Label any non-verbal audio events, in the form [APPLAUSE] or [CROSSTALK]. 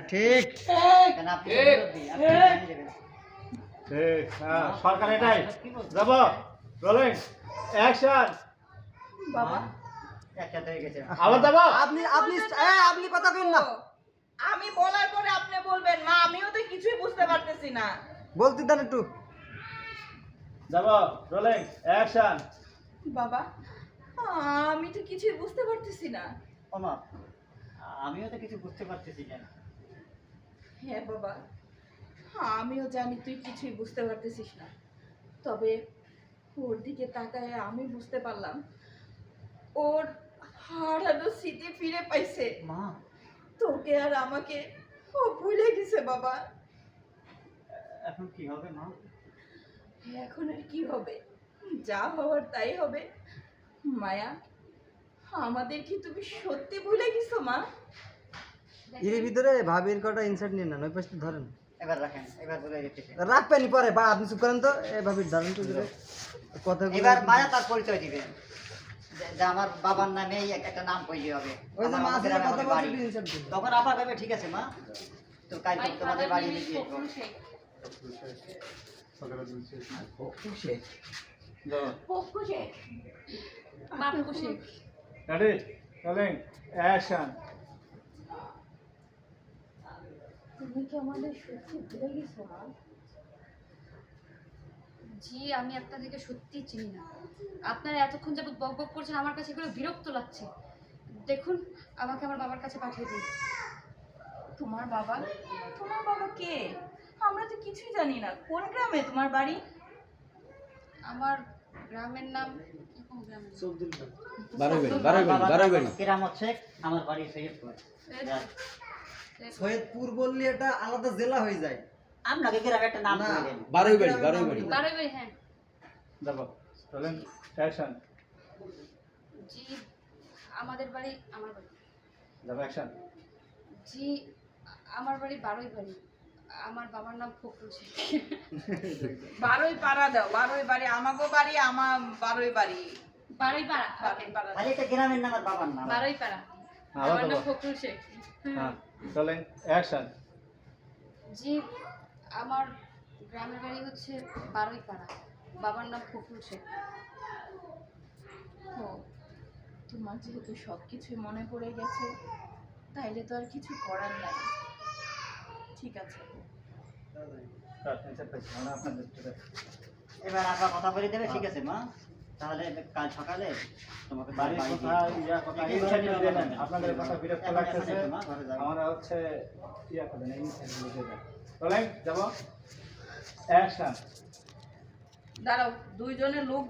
হ্যাঁ ঠিক। কেন আপনি হ্যাঁ সরকার এটাই। যাব। রোলিং অ্যাকশন বাবা। একসাথে হয়ে গেছে। আবার যাব? আপনি আপনি আপনি কথা কেন না। আমি বলার পরে আপনি বলবেন মা আমিও তো কিছুই বুঝতে পারতেছি না। বলতে দেন একটু। যাব। রোলিং অ্যাকশন বাবা আমি তো কিছুই বুঝতে পারতেছি না। ওমা আমিও তো কিছু বুঝতে পারতেছি না। হ্যাঁ বাবা। হ্যাঁ আমিও জানি তুই কিছুই বুঝতে পারতেছিস না। তবে ওর দিকে তাকায় আমি বুঝতে পারলাম ওর হারানো স্মৃতি ফিরে পাইছে। মা। তোকে আর আমাকে ও ভুলে গেছে বাবা। এখন কি হবে মা? এখন আর কি হবে? যা হওয়ার তাই হবে। মায়া আমাদের কি তুমি সত্যি ভুলে গেছো মা? এর ভিতরে ভাবির কটা ইনসার্ট নিয়ে নেন ওই পাশে ধরেন। এবার রাখেন এবার দিতেছে পরে বা আপনি চুপ করেন তো এ ভাবির ধরেন তো ধরে। কথা এবার মায়া তার পরিচয় দিবেন। যে- আমার বাবার নামে একটা নাম কইলে হবে। ওই যে মা কথা ইনসার্ট তখন আপা ভাবে ঠিক আছে মা। তো কাল তোমাদের বাড়ি নিয়ে দিয়ে রোলিং অ্যাকশন তুমি কি আমাদের সত্যি ভুলে গেছো মা? জি আমি আপনাদেরকে সত্যি চিনি না। আপনারা এতক্ষণ যাবত বক বক করছেন আমার কাছে এগুলো বিরক্ত লাগছে। দেখুন আমাকে আমার বাবার কাছে পাঠিয়ে দিন। তোমার বাবা? তোমার বাবা কে? আমরা তো কিছুই জানি না। কোন গ্রামে? তোমার বাড়ি? আমার গ্রামের নাম আমার বাড়ি সৈয়দপুর সৈয়দপুর বললে এটা আলাদা জেলা হয়ে যায়। আপনাকে গ্রামে একটা নাম। করে দেন বারোই বাড়ি বারোই বাড়ি বারোই বাড়ি হ্যাঁ যাব রোলিং অ্যাকশন। জি আমাদের বাড়ি আমার বাড়ি। যাব অ্যাকশন। জি আমার বাড়ি বারোই বাড়ি আমার বাবার নাম ফখরুল শেখ। [LAUGHS] বারোই পাড়া দাও বারোই বাড়ি আমাগো বাড়ি আমার বারোই বাড়ি বারোই পাড়া বারোই পাড়া খালি একটা গ্রামের নাম আর বাবার নাম। বারোই পাড়া আমার নাম। ফখরুল শেখ হ্যাঁ রোলিং অ্যাকশন জি আমার গ্রামের বাড়ি হচ্ছে বারোই পাড়া বাবার নাম ফখরুল শেখ ও তোমার যেহেতু সব কিছুই মনে পড়ে গেছে তাইলে তো আর কিছু করার নাই ঠিক আছে এবার আপা কথা বলে দেবে ঠিক আছে মা তাহলে কাল সকালে তোমাকে বাড়ির কথা ইয়া কথা। আপনাদের কথা বিরক্ত লাগতেছে। আমরা হচ্ছে ইয়া করবেন এই ইনসাইড দিয়ে দেন রোলিং যাব অ্যাকশন দাঁড়াও দুইজনের লোক